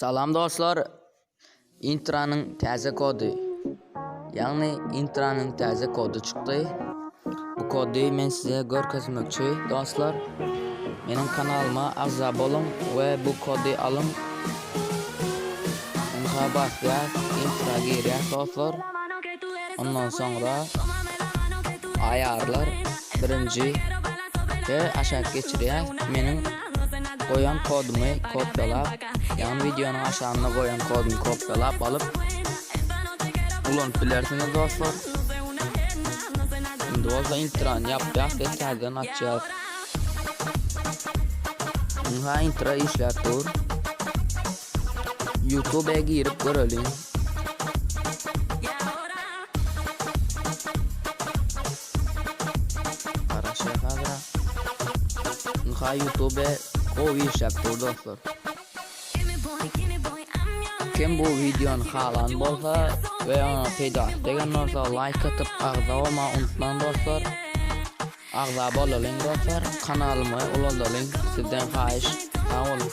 Salam dostlar. Intraning taze kodi. Ya'ni intraning taze kodi chiqdi. Bu kodni men sizga ko'rsatmoqchi do'stlar. Mening kanalimga a'zo bo'ling va bu kodni oling. İntraga girish do'stlar. Ondan sonra ayarlar birinci ve aşağı geçiriyor. Benim koyan kodumu kopyalap, yan videonun aşağına koyan kodumu kopyalap alıp ulan bilersiniz dostlar. Şimdi olsa intran yapacağız ve terden açacağız. Ha intra işler dur. YouTube'a girip görelim. Qarashga hozir. Ha YouTube o ishlab tur do'stlar. Kim bu videoni xohlan bo'lsa va yana paydo degan narsa like atib a'zo bo'lma unutmang do'stlar. A'zo bo'ling do'stlar. Kanalimga ulanaling. Sizdan xohish. Sog' bo'ling.